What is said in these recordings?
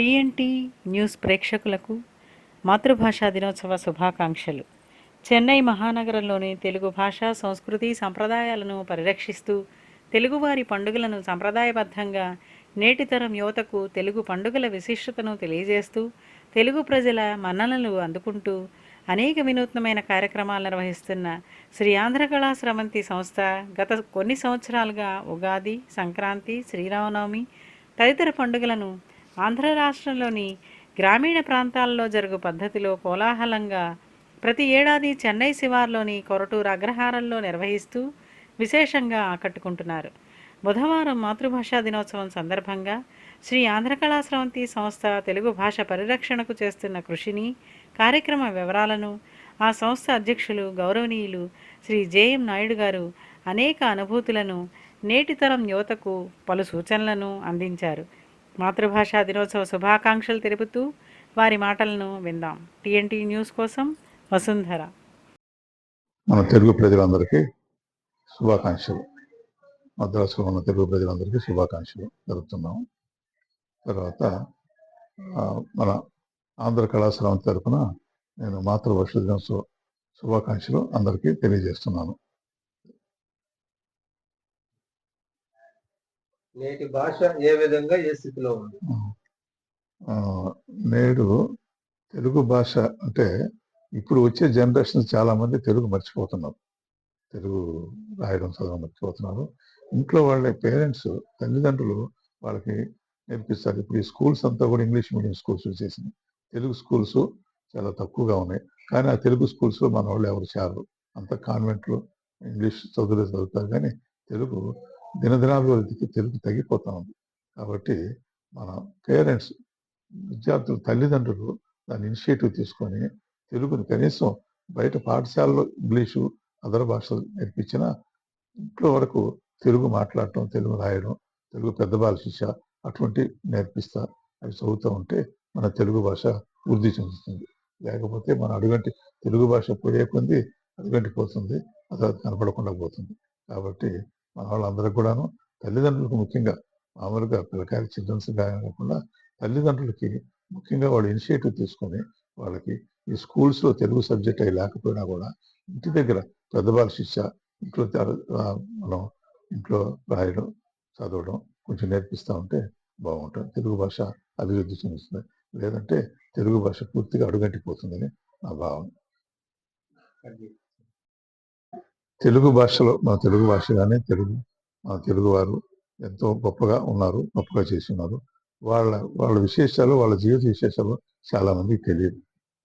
TNT news ప్రేక్షకులకు మాతృభాషా దినోత్సవ శుభాకాంక్షలు. చెన్నై మహానగరంలోని తెలుగు భాష సంస్కృతి సంప్రదాయాలను పరిరక్షిస్తూ తెలుగువారి పండుగలను సంప్రదాయబద్ధంగా నేటితరం యువతకు తెలుగు పండుగల విశిష్టతను తెలియజేస్తూ తెలుగు ప్రజల మన్ననలు అందుకుంటూ అనేక వినూత్నమైన కార్యక్రమాలు నిర్వహిస్తున్న శ్రీ ఆంధ్ర కళా స్రవంతి సంస్థ గత కొన్ని సంవత్సరాలుగా ఉగాది సంక్రాంతి శ్రీరామనవమి తదితర పండుగలను ఆంధ్ర రాష్ట్రంలోని గ్రామీణ ప్రాంతాల్లో జరుగు పద్ధతిలో కోలాహలంగా ప్రతి ఏడాది చెన్నై శివార్లోని కొరటూరు అగ్రహారంలో నిర్వహిస్తూ విశేషంగా ఆకట్టుకుంటున్నారు. బుధవారం మాతృభాషా దినోత్సవం సందర్భంగా శ్రీ ఆంధ్రకళాశ్రవంతి స్రవంతి సంస్థ తెలుగు భాష పరిరక్షణకు చేస్తున్న కృషిని కార్యక్రమ వివరాలను ఆ సంస్థ అధ్యక్షులు గౌరవనీయులు శ్రీ జేఎం నాయుడు గారు అనేక అనుభూతులను నేటితరం యువతకు పలు సూచనలను అందించారు. మాతృభాషా దినోత్సవ శుభాకాంక్షలు తెలుపుతూ వారి మాటలను విందాం. టీఎన్టీ న్యూస్ కోసం వసుంధర. మన తెలుగు ప్రజలందరికీ శుభాకాంక్షలు. మద్రాసులో ఉన్న తెలుగు ప్రజలందరికీ శుభాకాంక్షలు జరుపుతున్నాం తర్వాత మన ఆంధ్ర కళాశాల తరపున నేను మాతృభాష దినోత్సవ శుభాకాంక్షలు అందరికీ తెలియజేస్తున్నాను. నేటి భాష ఏ విధంగా ఏ స్థితిలో ఉంది? నేడు తెలుగు భాష అంటే ఇప్పుడు వచ్చే జనరేషన్ చాలా మంది తెలుగు మర్చిపోతున్నారు. తెలుగు రాయడం చదవడం మర్చిపోతున్నారు. ఇంట్లో వాళ్ళ పేరెంట్స్ తల్లిదండ్రులు వాళ్ళకి నేర్పిస్తారు. ఇప్పుడు ఈ స్కూల్స్ అంతా కూడా ఇంగ్లీష్ మీడియం స్కూల్స్ వచ్చేసింది తెలుగు స్కూల్స్ చాలా తక్కువగా ఉన్నాయి. కానీ ఆ తెలుగు స్కూల్స్లో మన వాళ్ళు ఎవరు చేరరు. అంత కాన్వెంట్లు ఇంగ్లీష్ చదువులే చదువుతారు. కానీ తెలుగు దినదినాభివృద్ధికి తెలుగు తగ్గిపోతా ఉంది. కాబట్టి మన పేరెంట్స్ విద్యార్థుల తల్లిదండ్రులు దాని ఇనిషియేటివ్ తీసుకొని తెలుగుని కనీసం బయట పాఠశాలలో ఇంగ్లీషు అదర్ భాషలు నేర్పించిన ఇంట్లో వరకు తెలుగు మాట్లాడటం తెలుగు రాయడం తెలుగు పెద్ద బాల శిక్ష అటువంటి నేర్పిస్తా అవి చదువుతూ ఉంటే మన తెలుగు భాష వృద్ధి చెందుతుంది. లేకపోతే మన అడుగంటి తెలుగు భాష పోయే కొంది అడుగంటి పోతుంది అది కనపడకుండా పోతుంది. కాబట్టి వాళ్ళందరికీ కూడాను తల్లిదండ్రులకు ముఖ్యంగా మామూలుగా పిల్లకాయలు చిల్డ్రన్స్ కాకుండా తల్లిదండ్రులకి ముఖ్యంగా వాళ్ళు ఇనిషియేటివ్ తీసుకొని వాళ్ళకి ఈ స్కూల్స్లో తెలుగు సబ్జెక్ట్ అయి లేకపోయినా కూడా ఇంటి దగ్గర పెద్దవాళ్ళ శిక్ష ఇంట్లో మనం ఇంట్లో రాయడం చదవడం కొంచెం నేర్పిస్తూ ఉంటే బాగుంటుంది. తెలుగు భాష అభివృద్ధి చెందుతుంది. లేదంటే తెలుగు భాష పూర్తిగా అడుగంటిపోతుందని నా భావన. తెలుగు భాషలో మన తెలుగు భాష కానీ తెలుగు మన తెలుగు వారు ఎంతో గొప్పగా ఉన్నారు గొప్పగా చేసి ఉన్నారు వాళ్ళ వాళ్ళ విశేషాలు వాళ్ళ జీవిత విశేషాలు చాలా మందికి తెలియదు.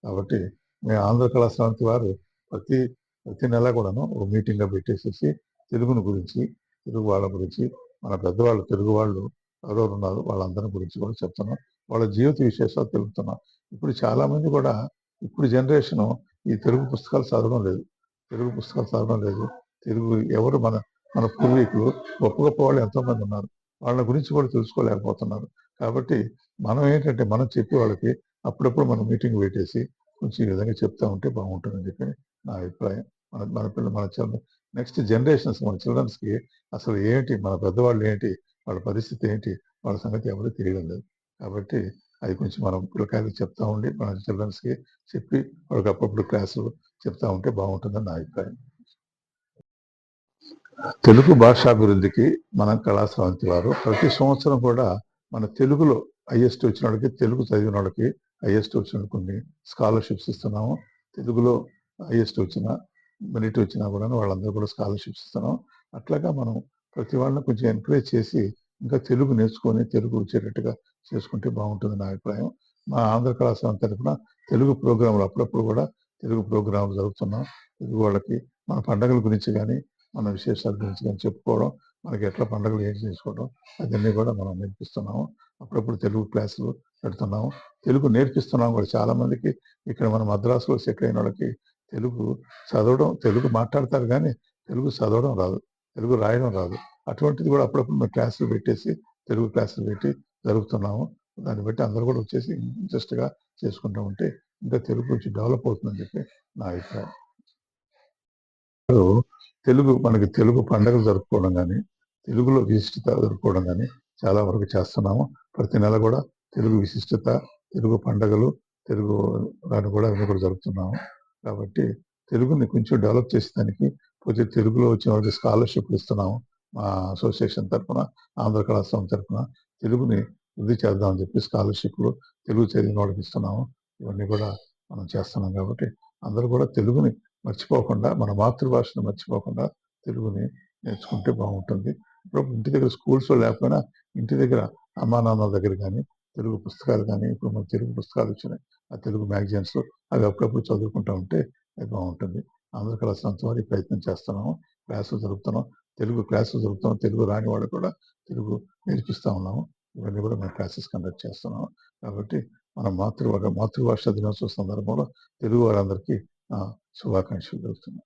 కాబట్టి మేము ఆంధ్ర కళాశ్రాంతి వారు ప్రతి ప్రతి నెల కూడాను ఒక మీటింగ్గా పెట్టేసేసి తెలుగుని గురించి తెలుగు వాళ్ళ గురించి మన పెద్దవాళ్ళు తెలుగు వాళ్ళు ఎవరెవరు ఉన్నారు వాళ్ళందరి గురించి కూడా చెప్తున్నాం. వాళ్ళ జీవిత విశేషాలు తెలుపుతున్నాం. ఇప్పుడు చాలా మంది కూడా ఇప్పుడు జనరేషన్ ఈ తెలుగు పుస్తకాలు చదవడం లేదు. తెలుగు పుస్తకాలు చదవడం లేదు. తెలుగు ఎవరు మన మన పూర్వీకులు గొప్ప గొప్ప వాళ్ళు ఎంతోమంది ఉన్నారు. వాళ్ళ గురించి కూడా తెలుసుకోలేకపోతున్నారు. కాబట్టి మనం ఏంటంటే మనం చెప్పి వాళ్ళకి అప్పుడప్పుడు మనం మీటింగ్ పెట్టేసి కొంచెం ఈ విధంగా చెప్తా ఉంటే బాగుంటుందని చెప్పి నా అభిప్రాయం. మన మన పిల్లలు మన చిల్డ్రన్ నెక్స్ట్ జనరేషన్స్ మన చిల్డ్రన్స్కి అసలు ఏంటి మన పెద్దవాళ్ళు ఏంటి వాళ్ళ పరిస్థితి ఏంటి వాళ్ళ సంగతి ఎవరు తెలియడం లేదు. కాబట్టి అది కొంచెం మనం పిల్లకాయలకు చెప్తా ఉండి మన చిల్డ్రన్స్కి చెప్పి వాళ్ళకి అప్పుడప్పుడు క్లాసులు చెప్తా ఉంటే బాగుంటుందని నా అభిప్రాయం. తెలుగు భాషాభివృద్ధికి మన కళాశ్రాంతి వారు. ప్రతి సంవత్సరం కూడా మన తెలుగులో హైయెస్ట్ వచ్చిన వాళ్ళకి తెలుగు చదివిన వాళ్ళకి హైయెస్ట్ వచ్చిన కొన్ని స్కాలర్షిప్స్ ఇస్తున్నాము. తెలుగులో హైయెస్ట్ వచ్చిన మెరిట్ వచ్చినా కూడా వాళ్ళందరూ కూడా స్కాలర్షిప్స్ ఇస్తున్నాం. అట్లాగా మనం ప్రతి వాళ్ళని కొంచెం ఎంకరేజ్ చేసి ఇంకా తెలుగు నేర్చుకొని తెలుగు వచ్చేటట్టుగా చేసుకుంటే బాగుంటుంది నా అభిప్రాయం. మా ఆంధ్ర కళాశాల తరఫున తెలుగు ప్రోగ్రాంలు అప్పుడప్పుడు కూడా తెలుగు ప్రోగ్రాంలు జరుగుతున్నాం తెలుగు వాళ్ళకి మన పండగల గురించి కానీ మన విశేషాల గురించి కానీ చెప్పుకోవడం మనకి ఎట్లా పండుగలు ఏం చేసుకోవడం అవన్నీ కూడా మనం నేర్పిస్తున్నాము. అప్పుడప్పుడు తెలుగు క్లాసులు పెడుతున్నాము. తెలుగు నేర్పిస్తున్నాం కూడా. చాలా మందికి ఇక్కడ మన మద్రాసులో సెటిల్ అయిన వాళ్ళకి తెలుగు చదవడం తెలుగు మాట్లాడతారు కానీ తెలుగు చదవడం రాదు. తెలుగు రాయడం రాదు. అటువంటిది కూడా అప్పుడప్పుడు మేము క్లాసులు పెట్టేసి తెలుగు క్లాసులు పెట్టి జరుగుతున్నాము. దాన్ని బట్టి అందరూ కూడా వచ్చేసి ఇంట్రెస్ట్గా చేసుకుంటూ ఉంటే ఇంకా తెలుగు కొంచెం డెవలప్ అవుతుందని చెప్పి నా అభిప్రాయం. తెలుగు మనకి తెలుగు పండుగలు జరుపుకోవడం కానీ తెలుగులో విశిష్టత జరుపుకోవడం కానీ చాలా వరకు చేస్తున్నాము. ప్రతి నెల కూడా తెలుగు విశిష్టత తెలుగు పండగలు తెలుగు దాన్ని కూడా అన్ని కూడా జరుపుతున్నాము. కాబట్టి తెలుగుని కొంచెం డెవలప్ చేసేదానికి పోతే తెలుగులో వచ్చిన వాళ్ళకి స్కాలర్షిప్ ఇస్తున్నాము. మా అసోసియేషన్ తరఫున ఆంధ్ర కళాశాల తరఫున తెలుగుని వృద్ధి చేద్దామని చెప్పి స్కాలర్షిప్లు తెలుగు చదివిన వాళ్ళకి ఇస్తున్నాము. ఇవన్నీ కూడా మనం చేస్తున్నాం కాబట్టి అందరూ కూడా తెలుగుని మర్చిపోకుండా మన మాతృభాషను మర్చిపోకుండా తెలుగుని నేర్చుకుంటే బాగుంటుంది. ఇప్పుడు ఇంటి దగ్గర స్కూల్స్లో లేకపోయినా ఇంటి దగ్గర అమ్మా నాన్న దగ్గర కానీ తెలుగు పుస్తకాలు కానీ ఇప్పుడు మన తెలుగు పుస్తకాలు వచ్చినాయి ఆ తెలుగు మ్యాగజైన్స్ అవి అప్పుడప్పుడు చదువుకుంటూ ఉంటే అది బాగుంటుంది. అందరూ కళాశాల వారి ప్రయత్నం చేస్తున్నాము క్లాసులు జరుపుతున్నాం తెలుగు క్లాసులు జరుపుతున్నాం తెలుగు రాని వాళ్ళు కూడా తెలుగు నేర్పిస్తూ ఉన్నాము. ఇవన్నీ కూడా మేము క్లాసెస్ కండక్ట్ చేస్తున్నాము. కాబట్టి మన మాతృభాష మాతృభాష దినోత్సవ సందర్భంలో తెలుగు వారందరికీ శుభాకాంక్షలు తెలుపుతున్నాం